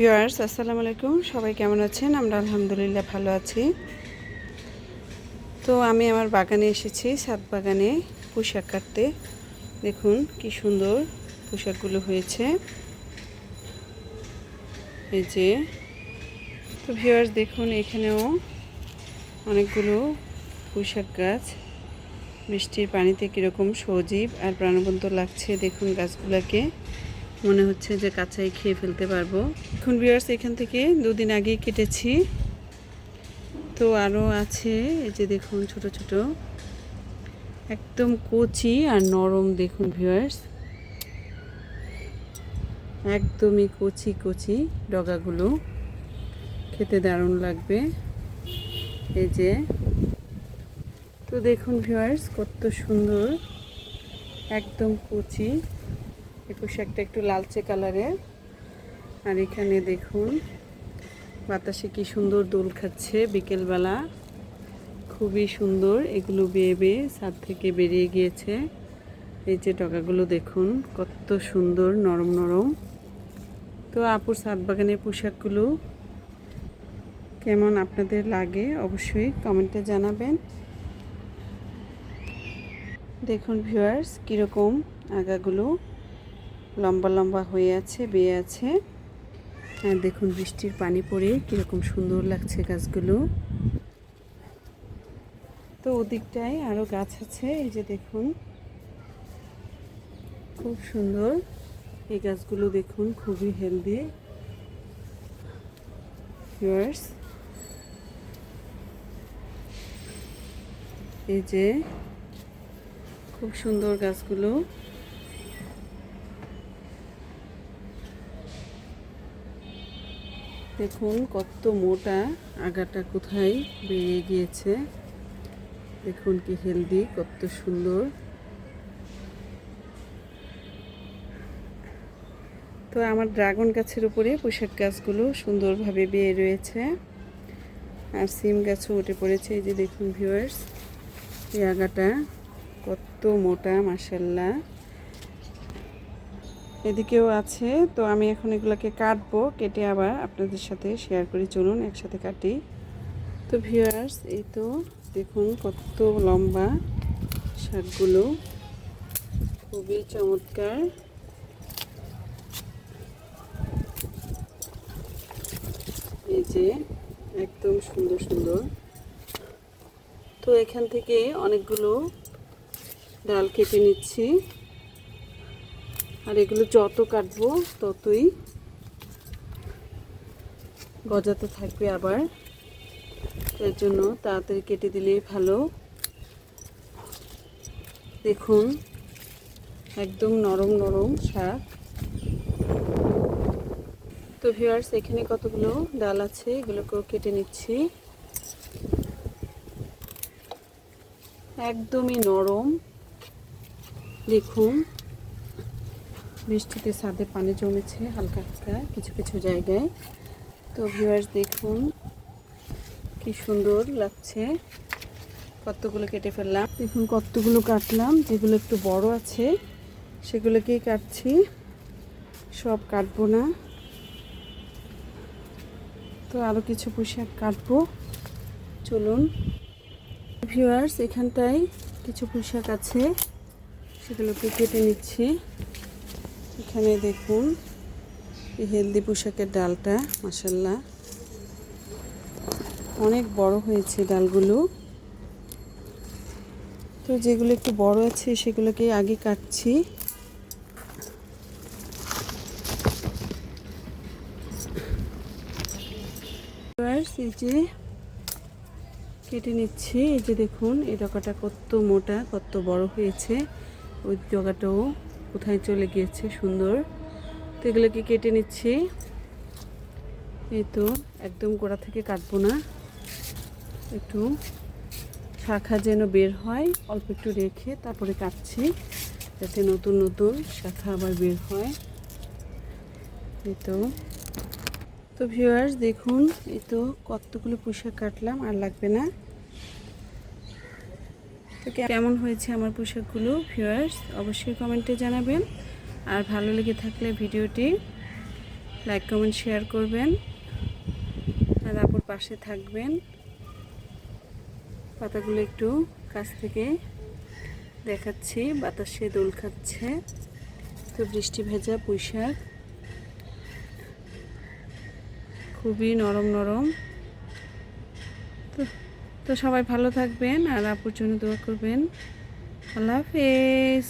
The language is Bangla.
ভিউয়ার্স, আসসালামু আলাইকুম। সবাই কেমন আছেন? আমরা আলহামদুলিল্লাহ ভালো আছি। তো আমি আমার বাগানে এসেছি সাত বাগানে পোশাক কাটতে। দেখুন কি সুন্দর পোশাকগুলো হয়েছে। এই যে, তো ভিউয়ার্স, দেখুন এখানেও অনেকগুলো পোশাক গাছ। বৃষ্টির পানিতে কীরকম সজীব আর প্রাণবন্ত লাগছে, দেখুন গাছগুলোকে। মনে হচ্ছে যে কাঁচাই খেয়ে ফেলতে পারব। এখন বিয়ার্স, এখান থেকে দুদিন আগেই কেটেছি। তো আরও আছে, এই যে দেখুন ছোট ছোট। একদম কচি আর নরম দেখুন ভিউয়ার্স একদমই কচি কচি ডগাগুলো। খেতে দারুণ লাগবে। এই যে। তো দেখুন ভিউয়ার্স কত সুন্দর। একদম কচি। এই পোশাকটা একটু লালচে কালারের আর এখানে দেখুন, বাতাসে কি সুন্দর দোল খাচ্ছে বিকেলবেলা। খুবই সুন্দর এগুলো বেয়ে বেয়ে ছাদ থেকে বেরিয়ে গিয়েছে। এই যে টকাগুলো দেখুন, কত সুন্দর, নরম নরম। তো আপুর ছাদ বাগানের পোশাকগুলো কেমন আপনাদের লাগে অবশ্যই কমেন্টে জানাবেন। দেখুন ভিউয়ার্স, কীরকম আগাগুলো। লম্বা লম্বা হয়ে আছে, বেয়ে আছে। আর দেখুন বৃষ্টির পানি পড়ে কীরকম সুন্দর লাগছে গাছগুলো। তো ওদিকটায় আরও গাছ আছে, এই যে দেখুন। খুব সুন্দর। এই গাছগুলো দেখুন, খুবই হেলদি ভিউয়ার্স এই যে খুব সুন্দর গাছগুলো। দেখুন কত মোটা আগাটা কোথায় বেরিয়ে গিয়েছে। দেখুন কি হেলদি কত সুন্দর। তো আমার ড্রাগন গাছের উপরে পোশাক গাছগুলো সুন্দরভাবে বেয়ে রয়েছে আর সিম গাছও উঠে পড়েছে। এই যে দেখুন ভিউয়ার্স এই আগাটা কত মোটা মাসাল্লাহ এদিকেও আছে। তো আমি এখন এগুলোকে কাটবো, কেটে আবার আপনাদের সাথে শেয়ার করি। চলুন, একসাথে কাটি। তো ভিউয়ার্স এই তো দেখুন কত লম্বা শাকগুলো। খুবই চমৎকার। এই যে একদম সুন্দর সুন্দর। তো এখান থেকে অনেকগুলো ডাল কেটে নিচ্ছি। আর এগুলো যত কাটবো ততই গজাতে থাকবে আবার। এর জন্য তাড়াতাড়ি কেটে দিলেই ভালো। দেখুন, একদম নরম নরম শাক। তো ভিউয়ার্স, এখানে কতগুলো ডাল আছে এগুলোকেও কেটে নিচ্ছি। একদমই নরম। দেখুন বৃষ্টিতে ছাদে পানি জমেছে হালকা হালকা কিছু কিছু জায়গায়। তো ভিউয়ার্স দেখুন কি সুন্দর লাগছে। কতগুলো কেটে ফেললাম। দেখুন কতগুলো কাটলাম, যেগুলো একটু বড় আছে, সেগুলোকেই কাটছি। সব কাটবো না। তো আরও কিছু পোশাক কাটবো। চলুন। ভিউয়ার্স এখানটায় কিছু পোশাক আছে, সেগুলোকে কেটে নিচ্ছি। এখানে দেখুন, এই হেলদি পোশাকের ডালটা মাসাল্লাহ অনেক বড় হয়েছে ডালগুলো। তো যেগুলো একটু বড় আছে, সেগুলোকে আগে কাটছি। এই যে কেটে নিচ্ছি। এই যে দেখুন, এই ডকাটা কত মোটা, কত বড় হয়েছে। ওই ডগাটাও কোথায় চলে গিয়েছে, সুন্দর। তো এগুলোকে কেটে নিচ্ছি। এই তো, একদম গোড়া থেকে কাটবো না। একটু শাখা যেন বের হয়, অল্প একটু রেখে তারপরে কাটছি, যাতে নতুন নতুন শাখা আবার বের হয়। এই তো। তো ভিউয়ার্স দেখুন, এই তো কতগুলো পোশাক কাটলাম, আর লাগবে না। তো কেমন হয়েছে আমার পোশাকগুলো ভিউয়ার্স অবশ্যই কমেন্টে জানাবেন। আর ভালো লেগে থাকলে ভিডিওটি লাইক কমেন্ট শেয়ার করবেন। আর আপুর পাশে থাকবেন। পাতাগুলো একটু কাছ থেকে দেখাচ্ছি। বাতাসে দোল খাচ্ছে। তো বৃষ্টি ভেজা পুঁই শাক খুবই নরম নরম। তো তো সবাই ভালো থাকবেন আর আপুর জন্য দোয়া করবেন। আল্লাহ হাফেজ।